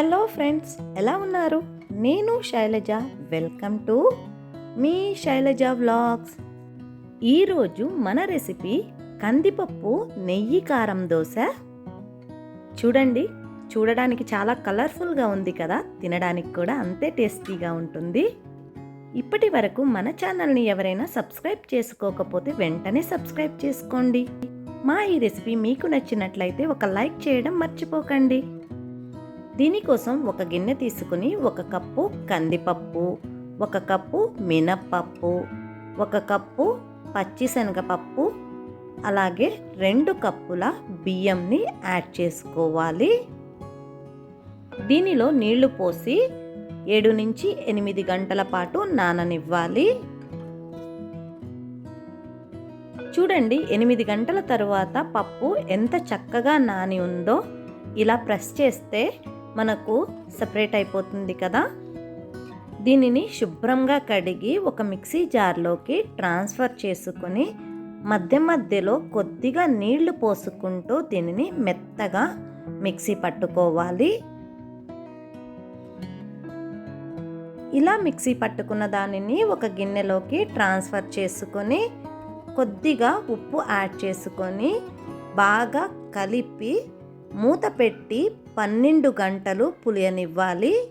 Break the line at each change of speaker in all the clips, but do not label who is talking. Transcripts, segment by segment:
Hello friends ఎలా ఉన్నారు? నేను శైలజ. వెల్కమ్ టు మీ శైలజ వ్లాగ్స్. ఈరోజు మన రెసిపీ కందిపప్పు నెయ్యి కారం దోశ. చూడండి చూడడానికి చాలా కలర్ఫుల్గా ఉంది కదా? తినడానికి కూడా అంతే టేస్టీగా ఉంటుంది. ఇప్పటి వరకు మన ఛానల్ని ఎవరైనా సబ్స్క్రైబ్ చేసుకోకపోతే వెంటనే సబ్స్క్రైబ్ చేసుకోండి. మా ఈ రెసిపీ మీకు నచ్చినట్లయితే ఒక లైక్ చేయడం మర్చిపోకండి. దీనికోసం ఒక గిన్నె తీసుకుని ఒక కప్పు కందిపప్పు ఒక కప్పు మినప్పప్పు ఒక కప్పు పచ్చిశనగపప్పు అలాగే రెండు కప్పుల బియ్యంని యాడ్ చేసుకోవాలి. దీనిలో నీళ్ళు పోసి ఏడు నుంచి ఎనిమిది గంటల పాటు నాననివ్వాలి. చూడండి ఎనిమిది గంటల తరువాత పప్పు ఎంత చక్కగా నాని ఉందో. ఇలా ప్రెస్ చేస్తే మనకు సపరేట్ అయిపోతుంది కదా? దీనిని శుభ్రంగా కడిగి ఒక మిక్సీ జార్లోకి ట్రాన్స్ఫర్ చేసుకొని మధ్య మధ్యలో కొద్దిగా నీళ్ళు పోసుకుంటూ దీనిని మెత్తగా మిక్సీ పట్టుకోవాలి. ఇలా మిక్సీ పట్టుకున్న దానిని ఒక గిన్నెలోకి ట్రాన్స్ఫర్ చేసుకొని కొద్దిగా ఉప్పు యాడ్ చేసుకొని బాగా కలిపి మూత పెట్టి పన్నెండు గంటలు పులియనివ్వాలి.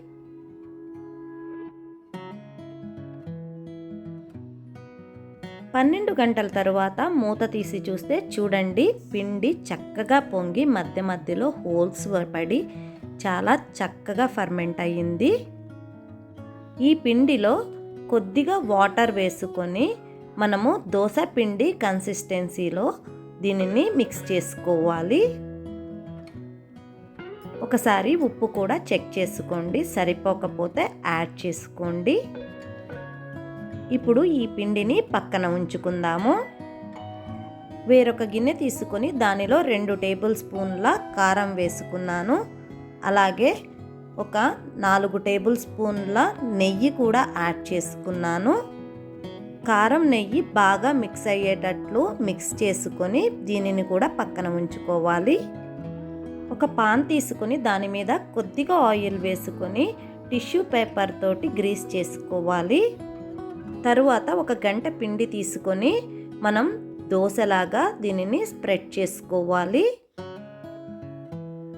పన్నెండు గంటల తరువాత మూత తీసి చూస్తే చూడండి పిండి చక్కగా పొంగి మధ్య మధ్యలో హోల్స్ పడి చాలా చక్కగా ఫర్మెంట్ అయ్యింది. ఈ పిండిలో కొద్దిగా వాటర్ వేసుకొని మనము దోశ పిండి కన్సిస్టెన్సీలో దీనిని మిక్స్ చేసుకోవాలి. ఒకసారి ఉప్పు కూడా చెక్ చేసుకోండి. సరిపోకపోతే యాడ్ చేసుకోండి. ఇప్పుడు ఈ పిండిని పక్కన ఉంచుకుందాము. వేరొక గిన్నె తీసుకొని దానిలో రెండు టేబుల్ స్పూన్ల కారం వేసుకున్నాను. అలాగే ఒక నాలుగు టేబుల్ స్పూన్ల నెయ్యి కూడా యాడ్ చేసుకున్నాను. కారం నెయ్యి బాగా మిక్స్ అయ్యేటట్లు మిక్స్ చేసుకొని దీనిని కూడా పక్కన ఉంచుకోవాలి. ఒక పాన్ తీసుకొని దాని మీద కొద్దిగా ఆయిల్ వేసుకొని టిష్యూ పేపర్ తోటి గ్రీస్ చేసుకోవాలి. తరువాత ఒక గంట పిండి తీసుకొని మనం దోశలాగా దీనిని స్ప్రెడ్ చేసుకోవాలి.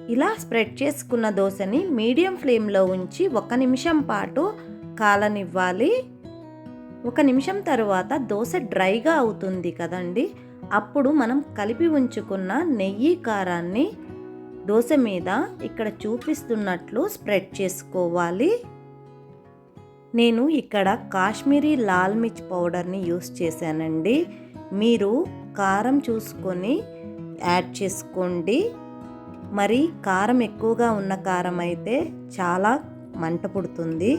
ఇలా స్ప్రెడ్ చేసుకున్న దోశని మీడియం ఫ్లేమ్లో ఉంచి ఒక నిమిషం పాటు కాలనివ్వాలి. ఒక నిమిషం తర్వాత దోశ డ్రైగా అవుతుంది కదండి. అప్పుడు మనం కలిపి ఉంచుకున్న నెయ్యి కారాన్ని దోశ మీద ఇక్కడ చూపిస్తున్నట్లు స్ప్రెడ్ చేసుకోవాలి. నేను ఇక్కడ కాశ్మీరీ లాల్ మిర్చ్ పౌడర్ని యూస్ చేశానండి. మీరు కారం చూసుకొని యాడ్ చేసుకోండి. మరి కారం ఎక్కువగా ఉన్న కారం అయితే చాలా మంట పుడుతుంది.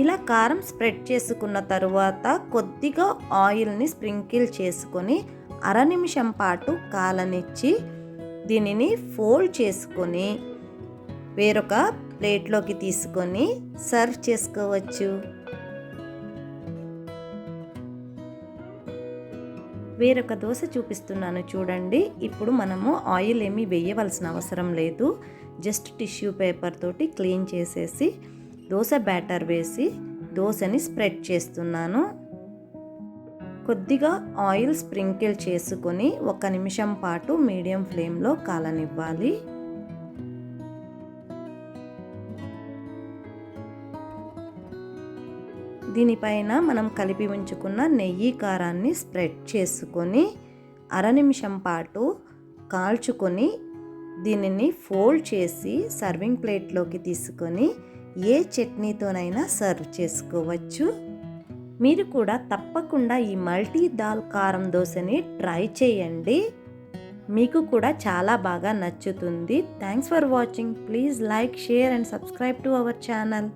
ఇలా కారం స్ప్రెడ్ చేసుకున్న తరువాత కొద్దిగా ఆయిల్ని స్ప్రింకిల్ చేసుకొని అర నిమిషం పాటు కాలనిచ్చి దీనిని ఫోల్డ్ చేసుకొని వేరొక ప్లేట్లోకి తీసుకొని సర్వ్ చేసుకోవచ్చు. వేరొక దోశ చూపిస్తున్నాను చూడండి. ఇప్పుడు మనము ఆయిల్ ఏమీ వేయవలసిన అవసరం లేదు. జస్ట్ టిష్యూ పేపర్ తోటి క్లీన్ చేసేసి దోశ బ్యాటర్ వేసి దోశని స్ప్రెడ్ చేస్తున్నాను. కొద్దిగా ఆయిల్ స్ప్రింకిల్ చేసుకొని ఒక నిమిషం పాటు మీడియం ఫ్లేమ్లో కాలనివ్వాలి. దీనిపైన మనం కలిపి ఉంచుకున్న నెయ్యి కారాన్ని స్ప్రెడ్ చేసుకొని అర నిమిషం పాటు కాల్చుకొని దీనిని ఫోల్డ్ చేసి సర్వింగ్ ప్లేట్లోకి తీసుకొని ఏ చట్నీతోనైనా సర్వ్ చేసుకోవచ్చు. మీరు కూడా తప్పకుండా ఈ మల్టీ దాల్ కారం దోశని ట్రై చేయండి. మీకు కూడా చాలా బాగా నచ్చుతుంది. Thanks for watching please like share and subscribe to our channel